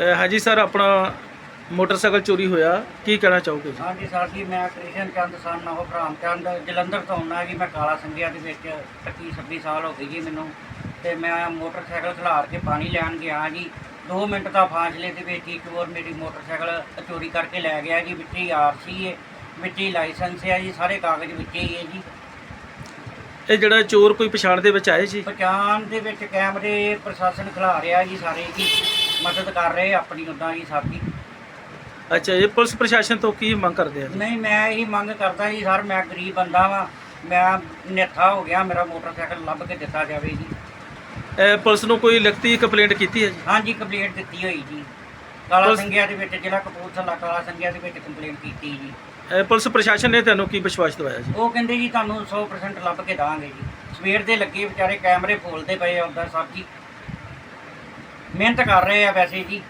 ਅਹ ਹਾਂਜੀ ਸਰ ਆਪਣਾ ਮੋਟਰਸਾਈਕਲ ਚੋਰੀ ਹੋਇਆ। ਕੀ ਕਹਿਣਾ ਚਾਹੋਗੇ ਜੀ? ਹਾਂਜੀ ਸਰ ਜੀ ਮੈਂ ਕ੍ਰਿਸ਼ਨ ਚੰਦ ਸਨ ਉਹ ਭਰਾਮ ਚੰਦ। ਜਲੰਧਰ ਤੋਂ ਆਉਣਾ ਜੀ ਮੈਂ ਕਾਲਾ ਸੰਗਿਆ ਦੇ ਵਿੱਚ 25 26 ਸਾਲ ਹੋ ਗਏ ਜੀ ਮੈਨੂੰ। ਤੇ ਮੈਂ ਮੋਟਰਸਾਈਕਲ ਖਿਲਾਰ ਕੇ ਪਾਣੀ ਲੈਣ ਗਿਆ ਜੀ। 2 ਮਿੰਟ ਦਾ ਫਾਸਲੇ ਦੇ ਵਿੱਚ ਇੱਕ ਹੋਰ ਮੇਰੀ ਮੋਟਰਸਾਈਕਲ ਚੋਰੀ ਕਰਕੇ ਲੈ ਗਿਆ ਜੀ। ਵਿੱਚ ਹੀ ਆਰਸੀ ਹੈ ਵਿੱਚ ਹੀ ਲਾਇਸੈਂਸ ਹੈ ਜੀ ਸਾਰੇ ਕਾਗਜ਼ ਵਿੱਚ ਹੀ ਹੈ ਜੀ। ਇਹ ਜਿਹੜਾ ਚੋਰ ਕੋਈ ਪਛਾਣ ਦੇ ਵਿੱਚ ਆਏ ਜੀ? ਪਛਾਣ ਦੇ ਵਿੱਚ ਕੈਮਰੇ ਪ੍ਰਸ਼ਾਸਨ ਖਿਲਾ ਰਿਹਾ ਜੀ ਸਾਰੇ ਜੀ। ਮਦਦ ਕਰ ਰਹੇ ਆਪਣੀ ਉਦਾਂ ਜੀ ਸਾਡੀ। ਅੱਛਾ ਇਹ ਪੁਲਿਸ ਪ੍ਰਸ਼ਾਸਨ ਤੋਂ ਕੀ ਮੰਗ ਕਰਦੇ ਆ? ਨਹੀਂ ਮੈਂ ਇਹੀ ਮੰਗ ਕਰਦਾ ਜੀ ਸਰ ਮੈਂ ਗਰੀਬ ਬੰਦਾ ਵਾਂ। ਮੈਂ ਨੇਥਾ ਹੋ ਗਿਆ ਮੇਰਾ ਮੋਟਰਸਾਈਕਲ ਲੱਭ ਕੇ ਦਿੱਤਾ ਜਾਵੇ ਜੀ। ਇਹ ਪੁਲਿਸ ਨੂੰ ਕੋਈ ਲਿਖਤੀ ਕੰਪਲੇਂਟ ਕੀਤੀ ਹੈ ਜੀ? ਹਾਂਜੀ ਕੰਪਲੇਂਟ ਦਿੱਤੀ ਹੋਈ ਜੀ। ਕਾਲਾ ਪੁਲਿਸ- ਸੰਗਿਆ ਦੇ ਵਿੱਚ ਜ਼ਿਲ੍ਹਾ ਕਪੂਰਥਲਾ ਕਾਲਾ ਸੰਗਿਆ ਦੇ ਵਿੱਚ ਕੰਪਲੇਂਟ ਕੀਤੀ ਜੀ। ਇਹ ਪੁਲਿਸ ਪ੍ਰਸ਼ਾਸਨ ਨੇ ਤੁਹਾਨੂੰ ਕੀ ਵਿਸ਼ਵਾਸ ਦਿਵਾਇਆ ਜੀ? ਉਹ ਕਹਿੰਦੇ ਜੀ ਤੁਹਾਨੂੰ 100% ਲੱਭ ਕੇ ਦਾਂਗੇ ਜੀ। ਸਵੇਰ ਦੇ ਲੱਗੇ ਵਿਚਾਰੇ ਕੈਮਰੇ ਫੋਲਦੇ ਪਏ ਆ ਜੀ। ਮਿਹਨਤ ਕਰ ਰਹੇ ਆ ਵੈਸੇ ਜੀ।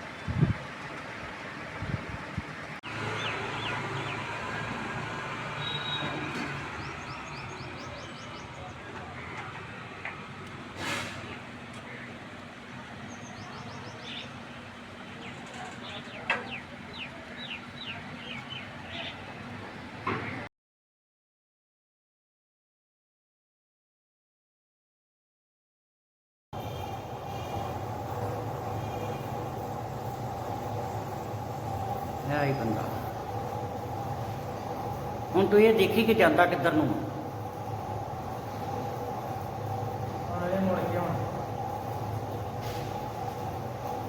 ਹੈ ਹੀ ਬੰਦਾ। ਹੁਣ ਤੂੰ ਇਹ ਦੇਖੀ ਕਿ ਜਾਂਦਾ ਕਿੱਧਰ ਨੂੰ?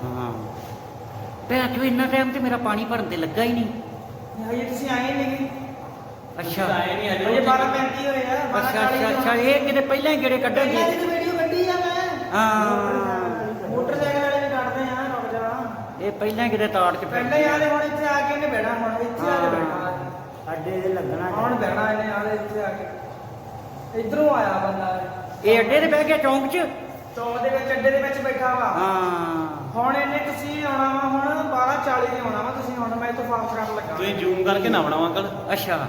ਹਾਂ। ਭੈਣ ਚੋ ਇੰਨਾ ਟਾਈਮ ਤੇ ਮੇਰਾ ਪਾਣੀ ਭਰਨ ਤੇ ਲੱਗਾ ਹੀ ਨਹੀਂ। ਹਜੇ ਤੁਸੀਂ ਆਏ ਨਹੀਂ। ਅੱਛਾ। ਹਜੇ। 12 35 ਹੋਏ ਆ 12 ਅੱਛਾ ਅੱਛਾ ਅੱਛਾ ਇਹ ਕਿਤੇ ਪਹਿਲਾਂ ਹੀ ਗੇੜੇ ਕੱਢਣਗੇ ਦੀ ਵੀਡੀਓ ਕੱਢੀ ਆ ਮੈਂ। ਹਾਂ ਮੋਟਰਸਾਈਕਲ ਵਾਲੇ ਵੀ ਕੱਢਦੇ ਆ ਰੁਕ ਜਾ ਇਹ ਪਹਿਲਾਂ ਹੀ ਕਿਤੇ ਤਾੜ ਚ ਪਹਿਲਾਂ ਹੀ ਆਲੇ ਹੁਣ ਇੱਥੇ ਆ ਕੇ ਇਹਨੇ ਬਹਿਣਾ ਹੁਣ ਇੱਥੇ ਆ ਕੇ ਬਹਿਣਾ। ਅੱਡੇ ਦੇ ਲੱਗਣਾ ਹੁਣ ਬਹਿਣਾ ਇਹਨੇ ਆਲੇ ਇੱਥੇ ਆ ਕੇ। ਇਧਰੋਂ ਆਇਆ ਬੰਦਾ। ਇਹ ਅੱਡੇ ਤੇ ਬਹਿ ਗਿਆ ਚੌਂਕ 'ਚ? ਚੌਂਕ ਦੇ ਵਿੱਚ ਅੱਡੇ ਦੇ ਵਿੱਚ ਬੈਠਾ ਵਾ। ਹਾਂ। ਹੁਣ ਇਹਨੇ ਤੁਸੀਂ ਆਉਣਾ ਵਾ ਹੁਣ 12 40 ਤੇ ਆਉਣਾ ਵਾ ਤੁਸੀਂ ਹੁਣ ਮੈਂ ਇੱਥੋਂ ਫਾਸਟ ਕਰਨ ਲੱਗਾ ਤੁਸੀਂ ਜ਼ੂਮ ਕਰਕੇ ਨਾ ਬਣਾਓ ਅੰਕਲ। ਅੱਛਾ।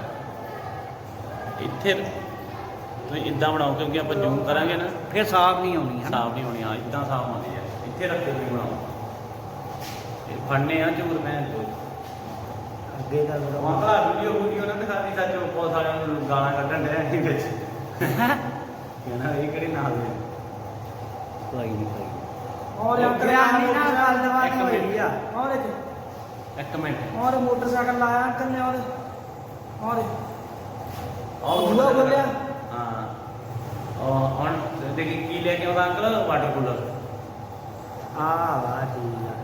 ਇੱਥੇ ਤੁਸੀਂ ਇਦਾਂ ਬਣਾਓ ਕਿਉਂਕਿ ਆਪਾਂ ਜ਼ੂਮ ਕਰਾਂਗੇ ਨਾ। ਫਿਰ ਸਾਫ਼ ਨਹੀਂ ਆਉਣੀ ਹੈ ਸਾਫ਼ ਨਹੀਂ ਹੋਣੀ ਆ ਇਦਾਂ ਸਾਫ਼ ਆਉਂਦੀ ਹੈ। ਇੱਥੇ ਰੱਖ ਕੇ ਵੀ ਬਣਾਓ। ਇਹ ਫੜਨੇ ਆ ਝੂਰ ਮੈਂ ਤੋਂ ਅੱਗੇ ਦਾ ਮਾਤਾ ਵੀਡੀਓ ਵੀਡੀਓ ਨਾ ਦਿਖਾਦੀ ਸੱਚ ਉਹ ਬਹੁਤ ਸਾਰਿਆਂ ਨੂੰ ਗਾਲਾਂ ਕੱਢਣ ਡਿਆ ਸੀ ਵਿੱਚ। ਕਹਿੰਦਾ ਇਹ ਕਿਹੜੀ ਨਾਲ ਦੇ ਕੋਈ ਨਹੀਂ ਕੋਈ ਔਰ ਅੰਕਲ ਨਾ ਗੱਲ ਦਵਾ ਦਵਾ ਇੱਕ ਕੇ ਹੋਈ ਆ। ਔਰ ਇੱਕ ਮਿੰਟ। ਔਰ ਮੋਟਰਸਾਈਕਲ ਲਾਇਆ ਅੰਕਲ ਨੇ ਔਰ ਔਰ ਆਹ ਬੂਹਾ ਖੋਲਿਆ? ਹਾਂ। ਉਹ ਹੁਣ ਦੇਖੀ ਕੀ ਲੈ ਕੇ ਆਉਂਦਾ ਅੰਕਲ? Water cooler. ਆ ਵਾ ਠੀਕ ਆ।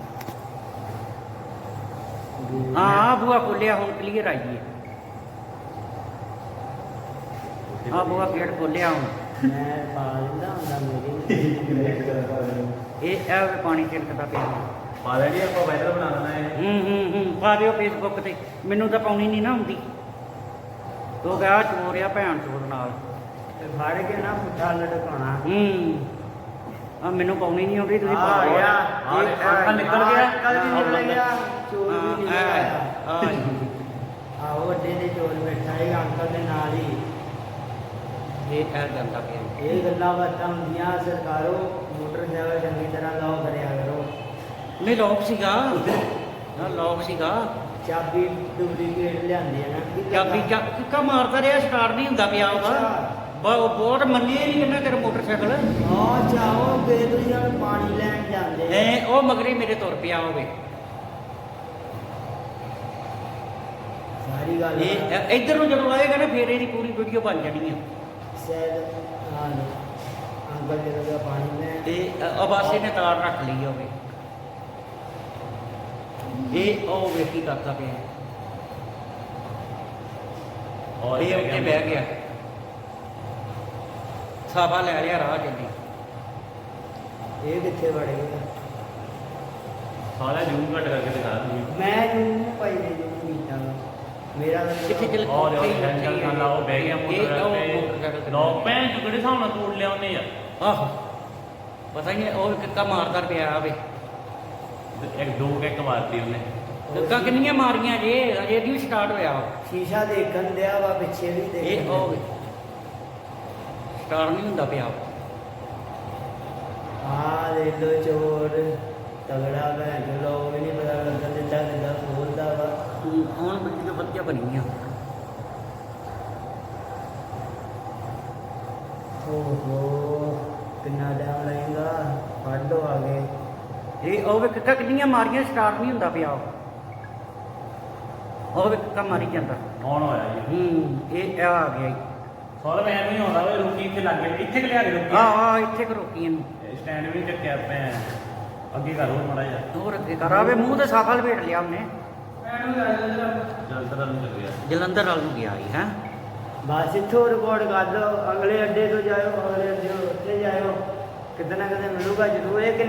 ਹਾਂ ਬੂਆ ਖੋਲਿਆ ਹੁਣ ਕਲੀਅਰ ਆਈ ਹੈ ਆ ਬੂਆ ਗੇਟ ਖੋਲਿਆ ਹੁਣ। ਮੈਂ ਪਾ ਲੈਂਦਾ ਹੁੰਦਾ ਮੇਰੀ ਇਹ ਇਹ ਵੇ ਪਾਣੀ ਛਿੜਕਦਾ ਪਿਆ। ਪਾ ਲੈਣੀ ਆਪਾਂ ਵਾਇਰਲ ਬਣਾ ਦੇਣਾ ਹੈ ਹੂੰ ਹੂੰ ਹੂੰ ਪਾ ਦਿਓ ਫੇਸਬੁੱਕ ਤੇ। ਮੈਨੂੰ ਤਾਂ ਪਾਉਣੀ ਨਹੀਂ ਨਾ ਹੁੰਦੀ। ਤੋ ਗਿਆ ਚੋਰ ਆ ਭੈਣ ਚੋਰ ਨਾਲ। ਫੜ ਕੇ ਨਾ ਪੁੱਠਾ ਲਟਕਾਉਣਾ। ਹੂੰ। ਆ ਮੈਨੂੰ ਪਾਉਣੀ ਨਹੀਂ ਆਉਂਦੀ ਤੁਸੀਂ ਆ ਪਾ ਦਿਓ। ਗਿਆ ਆ ਨਿਕਲ ਗਿਆ। ਕੱਲ ਵੀ ਨਿਕਲ ਗਿਆ। ਚੋਰ ਵੀ ਨਿਕਲ ਹਾਂ, ਆਇਆ ਆ ਆਹੋ ਅੱਡੇ ਦੇ ਚੋਰ ਬੈਠਾ ਹੈ ਅੰਕਲ ਦੇ ਨਾਲ ਹੀ। ਇਹ ਇਹ ਜਾਂਦਾ ਪਿਆ ਇਹ ਗੱਲਾਂ ਬਾਤਾਂ ਹੁੰਦੀਆਂ ਸਰਕਾਰੋ ਮੋਟਰਸਾਈਕਲ ਚੰਗੀ ਤਰ੍ਹਾਂ ਲਾਓ ਕਰਿਆ ਕਰੋ। ਨਹੀਂ ਲੋਕ ਸੀਗਾ। ਨਾ ਲੋਕ ਸੀਗਾ। ਚਾਬੀ ਡੁਪਲੀਕੇਟ ਲਿਆਂਦੇ ਆ ਨਾ। ਚਾਬੀ ਚਾ ਕਿੱਕਾ ਮਾਰਦਾ ਰਿਹਾ ਸਟਾਰਟ ਨਹੀਂ ਹੁੰਦਾ ਪਿਆ ਉਹਦਾ। ਬ- ਬਹੁਤ ਮੰਨੇ ਨਹੀਂ ਕਹਿੰਦਾ ਤੇਰਾ ਮੋਟਰਸਾਈਕਲ। ਚਾਹੋ ਗਏ ਤੁਸੀਂ ਹੁਣ ਪਾਣੀ ਲੈਣ ਜਾਂਦੇ ਐ ਉਹ ਮਗਰੀ ਮੇਰੇ ਤੁਰ ਪਿਆ ਹੋਵੇ ਸਾਰੀ ਗੱਲ ਇਹ ਇਹ- ਇੱਧਰ ਨੂੰ ਜਦੋਂ ਆਏਗਾ ਨਾ ਫੇਰ ਇਹਦੀ ਪੂਰੀ ਵੀਡੀਓ ਬਣ ਜਾਣੀ ਆ। ਸ਼ਾਇਦ ਹਾਂ ਅੰਕਲ ਜਦੋਂ ਦਾ ਪਾਣੀ ਲੈਣ ਤੇ ਅ- ਅਬਾਸੇ ਨੇ ਤਾਰ ਰੱਖ ਲਈ ਹੋਵੇ ਇਹ ਉਹ ਵੇਖੀ ਕਰਦਾ ਪਿਆ। ਔਰ ਇਹ ਉੱਤੇ ਬਹਿ ਗਿਆ। ਸਾਬਾ ਲੈ ਲਿਆ ਰਾਹ ਜਲਦੀ ਇਹ ਕਿੱਥੇ ਵੜ ਗਿਆ ਸਾਰਾ ਜ਼ੂਮ ਘੱਟ ਕਰਕੇ ਦਿਖਾ ਦੂੰਗੀ ਮੈਂ ਨੂੰ ਭਾਈ ਨੇ ਜੋ ਕੀਤਾ। ਵਾ। ਮੇਰਾ ਕਿੱਥੇ ਚਲ ਔਰ ਉਹ ਟੈਨਸ਼ਨ ਨਾ ਲਾਓ ਬਹਿ ਗਿਆ ਮੋਟਰ ਤੇ ਲੋਕ ਭੈਣ ਚੋਂ ਕਿਹੜੇ ਹਿਸਾਬ ਨਾਲ ਤੋੜ ਲਿਆ ਉਹਨੇ ਯਾਰ? ਆਹੋ। ਪਤਾ ਨਹੀਂ ਉਹ ਕਿੱਕਾ ਮਾਰਦਾ ਪਿਆ ਆਵੇ। ਇੱਕ ਦੋ ਕਿੱਕ ਮਾਰਤੀ ਉਹਨੇ। ਕਿੱਕਾ ਕਿੰਨੀਆਂ ਮਾਰੀਆਂ ਜੇ? ਅਜੇ ਦੀ ਸਟਾਰਟ ਹੋਇਆ ਵਾ। ਸ਼ੀਸ਼ਾ ਦੇਖਣ ਦਿਆ ਵਾ ਪਿੱਛੇ ਵੀ ਦੇਖਣ ਇਹ ਉਹ ਸਟਾਰ ਨਹੀਂ ਹੁੰਦਾ ਪਿਆ ਆ ਲੈ ਲੋ ਚੋਰ ਤਗੜਾ ਭੈਣ ਦੇ ਲੋਕ ਨਹੀਂ ਪਤਾ ਲੱਗਦਾ ਜਿੱਦਾਂ ਕਿੱਦਾਂ ਖੋਲਦਾ ਵਾ। ਹੁਣ ਬੱਚੀ ਤਾਂ ਵਧੀਆ ਬਣੀ ਆ। ਕਿੰਨਾ ਟਾਈਮ ਲੈਂਦਾ ਫਾੜੋ ਉਹ ਵੇ ਕਿੱਕਾ ਕਿੰਨੀਆਂ ਮਾਰੀਆਂ ਸਟਾਰਟ ਨਹੀਂ ਹੁੰਦਾ ਪਿਆ ਉਹ ਵੇ ਕਿੱਕਾ ਮਾਰੀ ਜਾਂਦਾ। ਕੌਣ ਹੋਇਆ ਜੀ? ਹੂੰ ਇਹ ਆ ਗਿਆ ਜੀ। ਸੋਲ ਮੈਂ ਨਹੀਂ ਆਉਂਦਾ ਵੇ ਰੁਕੀ ਇੱਥੇ ਲੱਗ ਗਏ ਇੱਥੇ ਕਿ ਲਿਆ ਕੇ ਰੁਕੀ ਆ? ਆ ਇੱਥੇ ਕਿ ਰੋਕੀ ਇਹਨੂੰ। ਸਟੈਂਡ ਵੀ ਨੀ ਚੱਕਿਆ ਪੈ ਅੱਗੇ ਕਰੋ ਮੜਾ ਜਾ ਹੋਰ ਅੱਗੇ ਕਰ ਆਵੇ ਮੂੰਹ ਤੇ ਸਾਫਾ ਲਪੇਟ ਲਿਆ ਉਹਨੇ। ਐਨੂੰ ਲੈ ਲੈ ਜਲਦਰ ਨੂੰ ਚੱਲਿਆ ਜਲੰਧਰ ਵੱਲ ਨੂੰ ਗਿਆ ਹੈ। ਬਸ ਇੱਥੋਂ ਰਿਕਾਰਡ ਕਰ ਲਓ ਅਗਲੇ ਅੱਡੇ ਤੋਂ ਜਾਇਓ ਅਗਲੇ ਅੱਡੇ ਤੋਂ ਉੱਥੇ ਜਾਇਓ। ਕਿਤੇ ਨਾ ਕਿਤੇ ਮਿਲੂਗਾ ਜ਼ਰੂਰ। ਇਹ ਕਿ